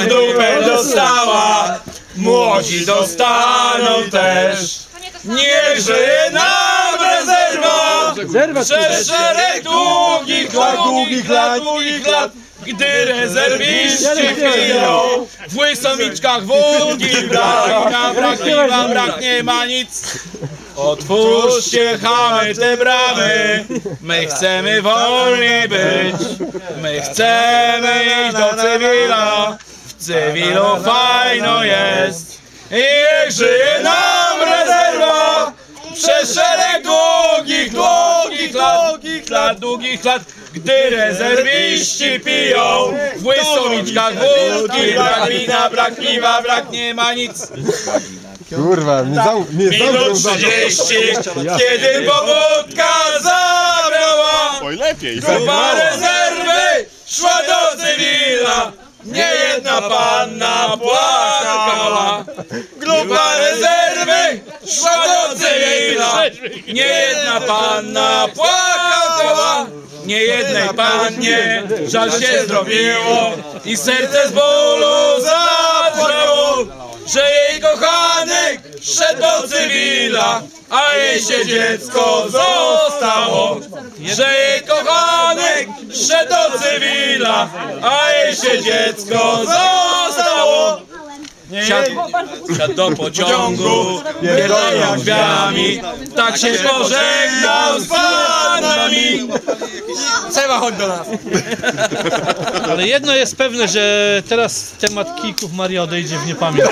W dupę dostała, młodzi dostaną też. Niech żyje nam rezerwa, przez szereg długich lat, długich lat, długich lat. Gdy rezerwiści piją, w łysomiczkach wódki brak, na brak, nie ma, brak, nie ma nic. Otwórzcie chamy te bramy, my chcemy wolni być, my chcemy iść do cywila, w cywilu fajno jest. Niech żyje nam rezerwa, przez szereg długich, długich lat, długich lat, długich lat, gdy rezerwiści piją, w łysomiczkach wódki, brak wina, brak piwa, brak nie ma nic. Kurwa, mnie zam... mnie Minut zamknął za... 30, kiedy powódka zabrała. Grupa rezerwy szła Panna płakała Grupa rezerwy szła do cywila Nie jedna panna płakała nie jednej pannie żal się zrobiło i serce z bólu zadrżało, że jej kochanek szedł do cywila, a jej się dziecko zostało. Że jej kochanek szedł do cywila, a się dziecko zostało. Siadł, siadł do pociągu, pierdolą drzwiami, tak się pożegnał z panami. Seba, chodź do nas. Ale jedno jest pewne, że teraz temat kijków Maria odejdzie w niepamięć.